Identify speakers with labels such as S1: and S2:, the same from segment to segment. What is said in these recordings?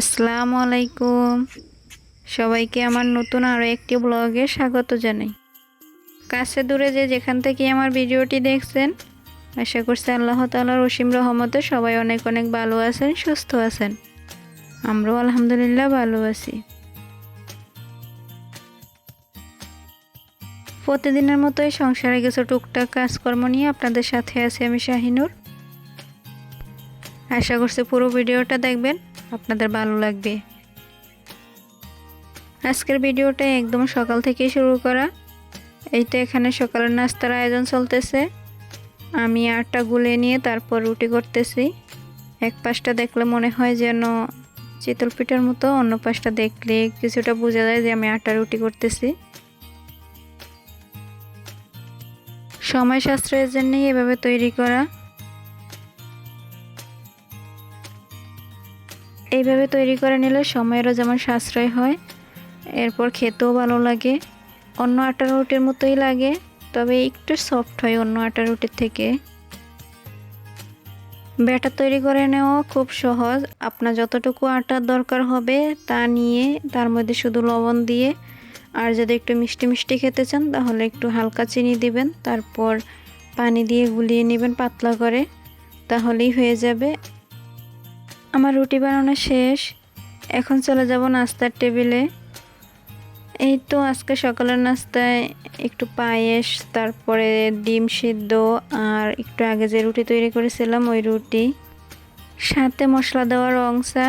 S1: আসসালামু আলাইকুম। সবাইকে আমার নতুন আরও একটি ব্লগে স্বাগত জানাই। কাছে দূরে যে যেখান থেকে আমার ভিডিওটি দেখছেন, আশা করছি আল্লাহ তালার রসিম রহমতে সবাই অনেক অনেক ভালো আছেন, সুস্থ আছেন। আমরাও আলহামদুলিল্লাহ ভালো আছি। প্রতিদিনের মতোই সংসারে কিছু টুকটাক কাজকর্ম নিয়ে আপনাদের সাথে আছি আমি শাহিনুর। আশা করছি পুরো ভিডিওটা দেখবেন। আপনাদের ভালো লাগবে। আজকের ভিডিওটা একদম সকাল থেকেই শুরু করা। এইটা এখানে সকালের নাস্তার আয়োজন চলতেছে। আমি আটটা গুলে নিয়ে তারপর রুটি করতেছি। এক পাশটা দেখলে মনে হয় যেন চিতল পিঠার মতো, অন্য পাশটা দেখলে কিছুটা বোঝা যায় যে আমি আটা রুটি করতেছি। সময় সাশ্রয়ের জন্যই এভাবে তৈরি করা। এইভাবে তৈরি করে নিলে সময়েরও যেমন সাশ্রয় হয়, এরপর খেতেও ভালো লাগে। অন্য আটা রুটির মতোই লাগে, তবে একটু সফট হয় অন্য আটা রুটির থেকে। ব্যাটার তৈরি করে নেওয়া খুব সহজ। আপনার যতটুকু আটার দরকার হবে তা নিয়ে, তার মধ্যে শুধু লবণ দিয়ে, আর যদি একটু মিষ্টি মিষ্টি খেতে চান, তাহলে একটু হালকা চিনি দিবেন, তারপর পানি দিয়ে গুলিয়ে নেবেন পাতলা করে, তাহলেই হয়ে যাবে। আমার রুটি বানানো শেষ। এখন চলে যাব নাস্তার টেবিলে। এই তো আজকে সকালের নাস্তায় একটু পায়েস, তারপরে ডিম সিদ্ধ, আর একটু আগে যে রুটি তৈরি করেছিলাম ওই রুটি। সাথে মশলা দেওয়ার অংশা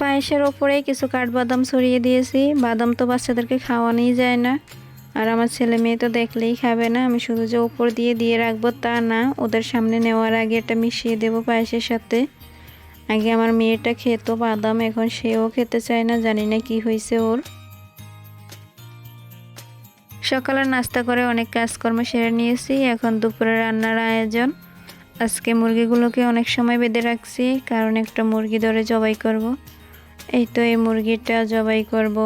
S1: পায়েসের ওপরে কিছু কাঠবাদাম ছড়িয়ে দিয়েছি। বাদাম তো বাচ্চাদেরকে খাওয়ানোই যায় না। আর আমার ছেলে মেয়ে তো দেখলেই খাবে না আমি শুধু যে ওপর দিয়ে দিয়ে রাখব তা না, ওদের সামনে নেওয়ার আগে এটা মিশিয়ে দেবো পায়েসের সাথে আগে আমার মেয়েটা খেত বাদাম, এখন সেও খেতে চায় না, জানি না কি হয়েছে ওর সকালের নাস্তা করে অনেক কাজকর্ম সেরে নিয়েছি, এখন দুপুরে রান্নার আয়োজন আজকে মুরগিগুলোকে অনেক সময় বেঁধে রাখছি, কারণ একটা মুরগি ধরে জবাই করব। এই তো এই মুরগিটা জবাই করব।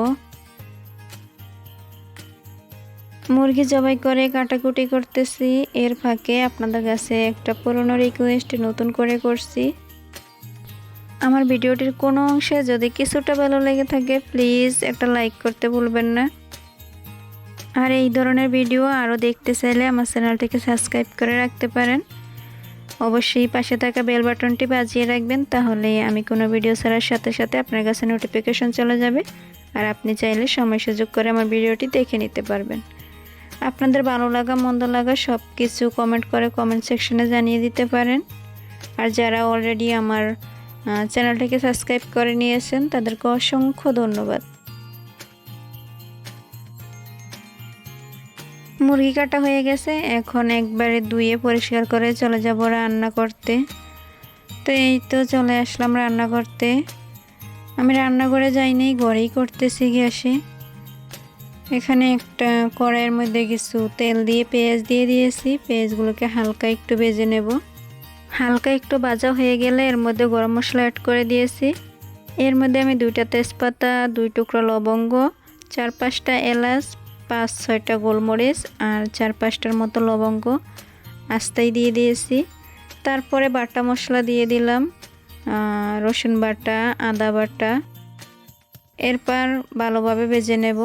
S1: মুরগি জবাই করে কাটাকুটি করতেছি। এর ফাঁকে আপনাদের কাছে একটা পুরনো রিকোয়েস্ট নতুন করে করছি। আমার ভিডিওটির কোনো অংশে যদি কিছুটা ভালো লেগে থাকে প্লিজ একটা লাইক করতে ভুলবেন না। আর এই ধরনের ভিডিও আরও দেখতে চাইলে আমার চ্যানেলটিকে সাবস্ক্রাইব করে রাখতে পারেন। অবশ্যই পাশে থাকা বেল বাটনটি বাজিয়ে রাখবেন, তাহলে আমি কোনো ভিডিও ছাড়ার সাথে সাথে আপনার কাছে নোটিফিকেশন চলে যাবে। আর আপনি চাইলে সময় সুযোগ করে আমার ভিডিওটি দেখে নিতে পারবেন। আপনাদের ভালো লাগা, মন্দ লাগা সব কিছু কমেন্ট করে কমেন্ট সেকশনে জানিয়ে দিতে পারেন। আর যারা অলরেডি আমার চ্যানেলটাকে সাবস্ক্রাইব করে নিয়েছেন, তাদেরকে অসংখ্য ধন্যবাদ। মুরগি কাটা হয়ে গেছে, এখন একবারে ধুয়ে পরিষ্কার করে চলে যাব রান্না করতে। তো এই তো চলে আসলাম রান্না করতে। আমি রান্না করে যাইনি, ঘরেই করতেছি গ্যাসে। এখানে একটা কড়াইয়ের মধ্যে কিছু তেল দিয়ে পেঁয়াজ দিয়ে দিয়েছি। পেঁয়াজগুলোকে হালকা একটু ভেজে নেব। হালকা একটু ভাজা হয়ে গেলে এর মধ্যে গরম মশলা অ্যাড করে দিয়েছি। এর মধ্যে আমি দুইটা তেজপাতা, দুই টুকরো লবঙ্গ, চার পাঁচটা এলাচ, পাঁচ ছয়টা গোলমরিচ আর চার পাঁচটার মতো লবঙ্গ আস্তাই দিয়ে দিয়েছি। তারপরে বাটা মশলা দিয়ে দিলাম রসুন বাটা, আদা বাটা। এরপর ভালোভাবে ভেজে নেব।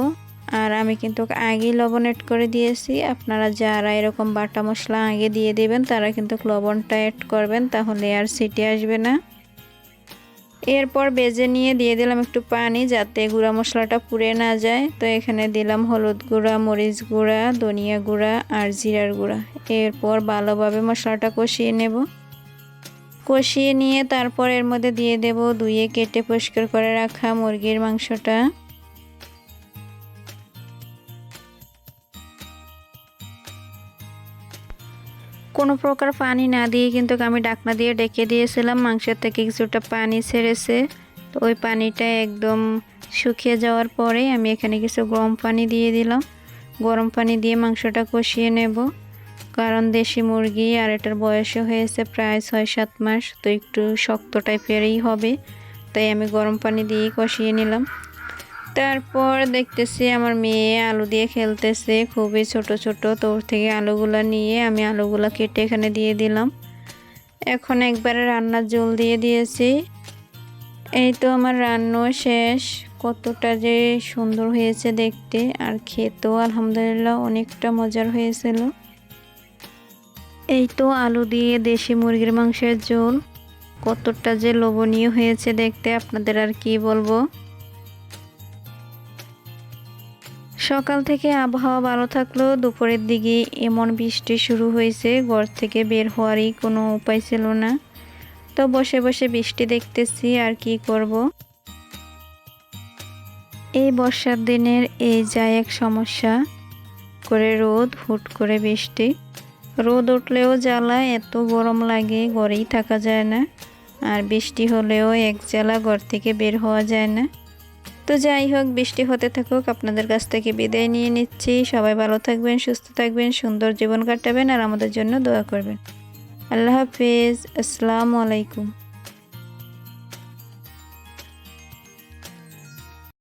S1: আর আমি কিন্তু আগেই লবণ অ্যাড করে দিয়েছি। আপনারা যারা এরকম বাটা মশলা আগে দিয়ে দেবেন, তারা কিন্তু লবণটা অ্যাড করবেন, তাহলে আর সিটি আসবে না। এরপর বেজে নিয়ে দিয়ে দিলাম একটু পানি যাতে গুঁড়া মশলাটা পুড়ে না যায়। তো এখানে দিলাম হলুদ গুঁড়া, মরিচ গুঁড়া, ধনিয়া গুঁড়া আর জিরার গুঁড়া। এরপর ভালোভাবে মশলাটা কষিয়ে নেব। কষিয়ে নিয়ে তারপর এর মধ্যে দিয়ে দেব ধুয়ে কেটে পরিষ্কার করে রাখা মুরগির মাংসটা। কোনো প্রকার পানি না দিয়ে কিন্তু আমি ডাকনা দিয়ে ডেকে দিয়েছিলাম। মাংসের থেকে কিছুটা পানি ছেড়েছে। তো ওই পানিটা একদম শুকিয়ে যাওয়ার পরে আমি এখানে কিছু গরম পানি দিয়ে দিলাম। গরম পানি দিয়ে মাংসটা কষিয়ে নেব। কারণ দেশি মুরগি আর এটার বয়সও হয়েছে প্রায় ছয় সাত মাস, তো একটু শক্ত টাইপেরই হবে। তাই আমি গরম পানি দিয়েই কষিয়ে নিলাম। তারপর দেখতেছি আমার মেয়ে আলু দিয়ে খেলতেছে, খুবই ছোট ছোট। তো ওর থেকে আলুগুলা নিয়ে আমি আলুগুলা কেটে এখানে দিয়ে দিলাম। এখন একবারে রান্নার জল দিয়ে দিয়েছি। এই তো আমার রান্না শেষ। কতটা যে সুন্দর হয়েছে দেখতে। আর খেতেও আলহামদুলিল্লাহ অনেকটা মজার হয়েছিল। এই তো আলু দিয়ে দেশি মুরগির মাংসের ঝোল। কতটা যে লোভনীয় হয়েছে দেখতে। আপনাদের আর কি বলব? সকাল থেকে আবহাওয়া ভালো থাকলেও দুপুরের দিকে এমন বৃষ্টি শুরু হয়েছে, ঘর থেকে বের হওয়ারই কোনো উপায় ছিল না। তো বসে বসে বৃষ্টি দেখতেছি, আর কি করব। এই বর্ষার দিনের এই যায় এক সমস্যা, করে রোদ, হুট করে বৃষ্টি। রোদ উঠলেও জ্বালা, এত গরম লাগে, ঘরেই থাকা যায় না। আর বৃষ্টি হলেও এক জ্বালা ঘর থেকে বের হওয়া যায় না। তো যাই হোক, বৃষ্টি হতে থাকুক, আপনাদের কাছ থেকে বিদায় নিয়ে নিচ্ছি। সবাই ভালো থাকবেন, সুস্থ থাকবেন, সুন্দর জীবন কাটাবেন, আর আমাদের জন্য দোয়া করবেন। আল্লাহ হাফিজ। আসসালামু আলাইকুম।